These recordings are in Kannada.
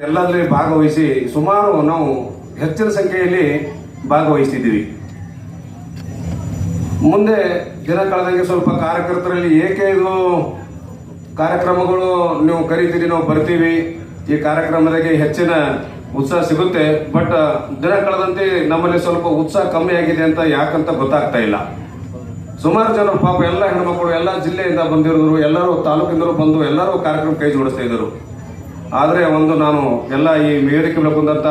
ಎಲ್ಲದರಲ್ಲಿ ಭಾಗವಹಿಸಿ ಸುಮಾರು ನಾವು ಹೆಚ್ಚಿನ ಸಂಖ್ಯೆಯಲ್ಲಿ ಭಾಗವಹಿಸ್ತಿದ್ದೀವಿ. ಮುಂದೆ ದಿನ ಕಳೆದಂಗೆ ಸ್ವಲ್ಪ ಕಾರ್ಯಕರ್ತರಲ್ಲಿ ಏಕೆ ಇದು ಕಾರ್ಯಕ್ರಮಗಳು ನೀವು ಕರೀತೀರಿ, ನಾವು ಬರ್ತೀವಿ, ಈ ಕಾರ್ಯಕ್ರಮದಾಗೆ ಹೆಚ್ಚಿನ ಉತ್ಸಾಹ ಸಿಗುತ್ತೆ, ಬಟ್ ದಿನ ಕಳೆದಂತೆ ನಮ್ಮಲ್ಲಿ ಸ್ವಲ್ಪ ಉತ್ಸಾಹ ಕಮ್ಮಿ ಆಗಿದೆ ಅಂತ ಯಾಕಂತ ಗೊತ್ತಾಗ್ತಾ ಇಲ್ಲ. ಸುಮಾರು ಜನರು ಪಾಪ ಎಲ್ಲ ಹೆಣ್ಮಕ್ಳು, ಎಲ್ಲ ಜಿಲ್ಲೆಯಿಂದ ಬಂದಿರೋರು, ಎಲ್ಲರೂ ತಾಲೂಕಿಂದಲೂ ಬಂದು ಎಲ್ಲರೂ ಕಾರ್ಯಕ್ರಮ ಕೈ ಜೋಡಿಸ್ತಾ ಇದ್ದರು. ಆದರೆ ಒಂದು ನಾನು ಎಲ್ಲ ಈ ವೇದಿಕೆ ಕುಂದಂತ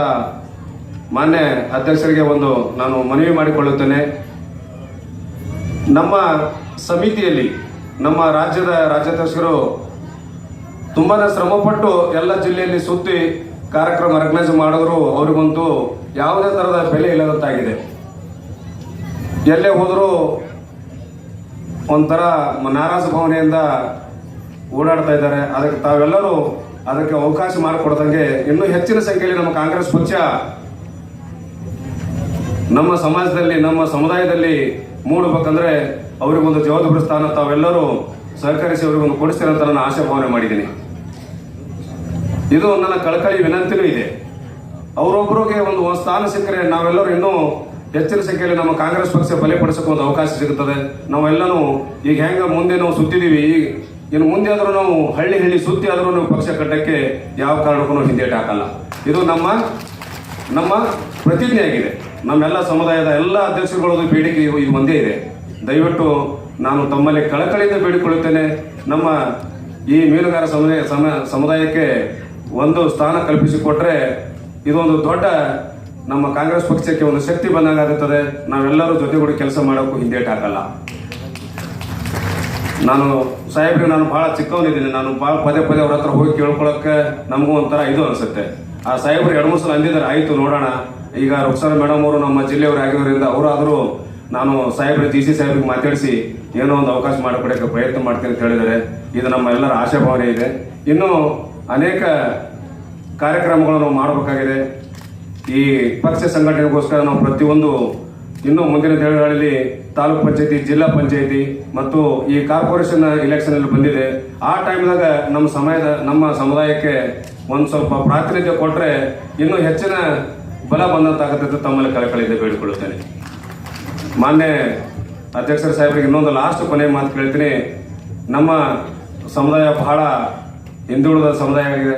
ಮಾನ್ಯ ಅಧ್ಯಕ್ಷರಿಗೆ ಒಂದು ನಾನು ಮನವಿ ಮಾಡಿಕೊಳ್ಳುತ್ತೇನೆ. ನಮ್ಮ ಸಮಿತಿಯಲ್ಲಿ, ನಮ್ಮ ರಾಜ್ಯದ ರಾಜ್ಯಾಧ್ಯಕ್ಷರು ತುಂಬಾ ಶ್ರಮಪಟ್ಟು ಎಲ್ಲ ಜಿಲ್ಲೆಯಲ್ಲಿ ಸುತ್ತಿ ಕಾರ್ಯಕ್ರಮ ಆರ್ಗನೈಸ್ ಮಾಡಿದ್ರು. ಅವ್ರಿಗಂತೂ ಯಾವುದೇ ಥರದ ಬೆಲೆ ಇಲ್ಲದಂತಾಗಿದೆ. ಎಲ್ಲೇ ಹೋದರೂ ಒಂಥರ ನಾರಾಜ ಭಾವನೆಯಿಂದ ಓಡಾಡ್ತಾ ಇದ್ದಾರೆ. ಅದಕ್ಕೆ ತಾವೆಲ್ಲರೂ ಅದಕ್ಕೆ ಅವಕಾಶ ಮಾಡಿಕೊಡ್ದಂಗೆ ಇನ್ನೂ ಹೆಚ್ಚಿನ ಸಂಖ್ಯೆಯಲ್ಲಿ ನಮ್ಮ ಕಾಂಗ್ರೆಸ್ ಪಕ್ಷ ನಮ್ಮ ಸಮಾಜದಲ್ಲಿ, ನಮ್ಮ ಸಮುದಾಯದಲ್ಲಿ ಮೂಡಬೇಕಂದ್ರೆ ಅವರಿಗೊಂದು ಜವಾಬ್ದಾರಿ ಸ್ಥಾನ ತಾವೆಲ್ಲರೂ ಸಹಕರಿಸಿ ಅವರಿಗೊಂದು ಕೊಡಿಸ್ತೀರ ಅಂತ ನಾನು ಆಶಾ ಭಾವನೆ ಮಾಡಿದ್ದೀನಿ. ಇದು ನನ್ನ ಕಳಕಳಿ ವಿನಂತಿನೂ ಇದೆ. ಅವರೊಬ್ಬರಿಗೆ ಒಂದು ಸ್ಥಾನ ಸಿಕ್ಕರೆ ನಾವೆಲ್ಲರೂ ಇನ್ನೂ ಹೆಚ್ಚಿನ ಸಂಖ್ಯೆಯಲ್ಲಿ ನಮ್ಮ ಕಾಂಗ್ರೆಸ್ ಪಕ್ಷ ಬಲಪಡಿಸಕ್ಕೆ ಒಂದು ಅವಕಾಶ ಸಿಗುತ್ತದೆ. ನಾವೆಲ್ಲನೂ ಈಗ ಹೆಂಗ ಮುಂದೆ ನಾವು ಸುತ್ತಿದ್ದೀವಿ, ಈಗ ಇನ್ನು ಮುಂದೆ ಆದರೂ ನಾವು ಹಳ್ಳಿ ಹಳ್ಳಿ ಸುತ್ತಿ ಆದರೂ ನಾವು ಪಕ್ಷ ಕಟ್ಟಕ್ಕೆ ಯಾವ ಕಾರಣಕ್ಕೂ ಹಿಂದೇಟ್ ಹಾಕಲ್ಲ. ಇದು ನಮ್ಮ ನಮ್ಮ ಪ್ರತಿಜ್ಞೆ ಆಗಿದೆ ನಮ್ಮೆಲ್ಲ ಸಮುದಾಯದ ಎಲ್ಲ ಅಧ್ಯಕ್ಷರುಗಳದ್ದು ಬೇಡಿಕೆ ಇದು ಒಂದೇ ಇದೆ. ದಯವಿಟ್ಟು ನಾನು ತಮ್ಮಲ್ಲಿ ಕಳಕಳಿಯಿಂದ ಬೇಡಿಕೊಳ್ಳುತ್ತೇನೆ, ನಮ್ಮ ಈ ಮೀನುಗಾರ ಸಮುದಾಯ ಸಮ- ಸಮುದಾಯಕ್ಕೆ ಒಂದು ಸ್ಥಾನ ಕಲ್ಪಿಸಿಕೊಟ್ರೆ ಇದೊಂದು ದೊಡ್ಡ ನಮ್ಮ ಕಾಂಗ್ರೆಸ್ ಪಕ್ಷಕ್ಕೆ ಒಂದು ಶಕ್ತಿ ಬಂದಂಗಾಗುತ್ತದೆ. ನಾವೆಲ್ಲರೂ ಜೊತೆಗೂಡಿ ಕೆಲಸ ಮಾಡೋಕ್ಕೂ ಹಿಂದೇಟು ಹಾಕಲ್ಲ. ನಾನು ಸಾಹೇಬ್ರಿಗೆ ನಾನು ಬಹಳ ಚಿಕ್ಕವನಿದ್ದೀನಿ. ನಾನು ಭಾಳ ಪದೇ ಪದೇ ಅವ್ರ ಹತ್ರ ಹೋಗಿ ಕೇಳ್ಕೊಳಕ್ಕೆ ನಮಗೂ ಒಂಥರ ಇದು ಅನಿಸುತ್ತೆ. ಆ ಸಾಹೇಬ್ರು ಎರಡು ಮೂರು ಸಲ ಅಂದಿದ್ದಾರೆ, ಆಯ್ತು, ನೋಡೋಣ. ಈಗ ರುಕ್ಸಾರ ಮೇಡಮ್ ಅವರು ನಮ್ಮ ಜಿಲ್ಲೆಯವರು ಆಗಿರೋದ್ರಿಂದ ಅವರಾದರೂ ನಾನು ಸಾಹೇಬ್ರ ಜಿ ಸಿ ಸಾಹೇಬ್ರಿಗೆ ಮಾತಾಡಿಸಿ ಏನೋ ಒಂದು ಅವಕಾಶ ಮಾಡಿಕೊಡಕ್ಕೆ ಪ್ರಯತ್ನ ಮಾಡ್ತೀನಿ ಅಂತ ಹೇಳಿದ್ದಾರೆ. ಇದು ನಮ್ಮ ಎಲ್ಲರ ಆಶಾಭಾವನೆ ಇದೆ. ಇನ್ನು ಅನೇಕ ಕಾರ್ಯಕ್ರಮಗಳನ್ನು ಮಾಡಬೇಕಾಗಿದೆ. ಈ ಪಕ್ಷ ಸಂಘಟನೆಗೋಸ್ಕರ ನಾವು ಪ್ರತಿಯೊಂದು ಇನ್ನು ಮುಂದಿನ ದಿನಗಳಲ್ಲಿ ತಾಲೂಕ್ ಪಂಚಾಯತಿ, ಜಿಲ್ಲಾ ಪಂಚಾಯತಿ ಮತ್ತು ಈ ಕಾರ್ಪೊರೇಷನ್ ಇಲೆಕ್ಷನ್ ಅಲ್ಲಿ ಬಂದಿದೆ. ಆ ಟೈಮ್ದಾಗ ನಮ್ಮ ಸಮಯದ, ನಮ್ಮ ಸಮುದಾಯಕ್ಕೆ ಒಂದು ಸ್ವಲ್ಪ ಪ್ರಾತಿನಿಧ್ಯ ಕೊಟ್ಟರೆ ಇನ್ನೂ ಹೆಚ್ಚಿನ ಬಲ ಬಂದಂತಾಗುತ್ತೆ ತಮ್ಮಲ್ಲಿ ಕಳಕಳಿಯಿಂದ ಬೇಡಿಕೊಳ್ಳುತ್ತೇನೆ. ಮಾನ್ಯ ಅಧ್ಯಕ್ಷರ ಸಾಹೇಬರಿಗೆ ಇನ್ನೊಂದು ಲಾಸ್ಟ್ ಕೊನೆ ಮಾತು ಕೇಳ್ತೀನಿ. ನಮ್ಮ ಸಮುದಾಯ ಬಹಳ ಹಿಂದುಳಿದ ಸಮುದಾಯ ಆಗಿದೆ.